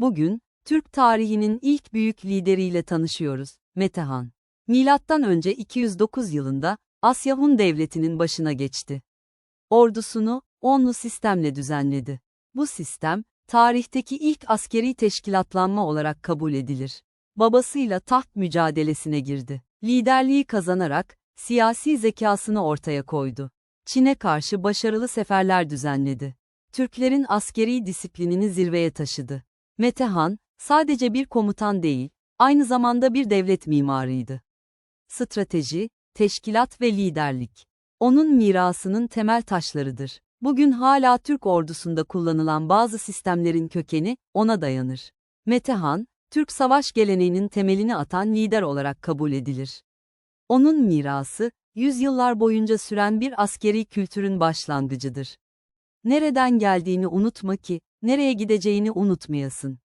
Bugün, Türk tarihinin ilk büyük lideriyle tanışıyoruz, Metehan. Milattan önce 209 yılında, Asya Hun Devleti'nin başına geçti. Ordusunu, onlu sistemle düzenledi. Bu sistem, tarihteki ilk askeri teşkilatlanma olarak kabul edilir. Babasıyla taht mücadelesine girdi. Liderliği kazanarak, siyasi zekasını ortaya koydu. Çin'e karşı başarılı seferler düzenledi. Türklerin askeri disiplinini zirveye taşıdı. Metehan, sadece bir komutan değil, aynı zamanda bir devlet mimarıydı. Strateji, teşkilat ve liderlik. Onun mirasının temel taşlarıdır. Bugün hala Türk ordusunda kullanılan bazı sistemlerin kökeni, ona dayanır. Metehan, Türk savaş geleneğinin temelini atan lider olarak kabul edilir. Onun mirası, yüzyıllar boyunca süren bir askeri kültürün başlangıcıdır. Nereden geldiğini unutma ki, nereye gideceğini unutmayasın.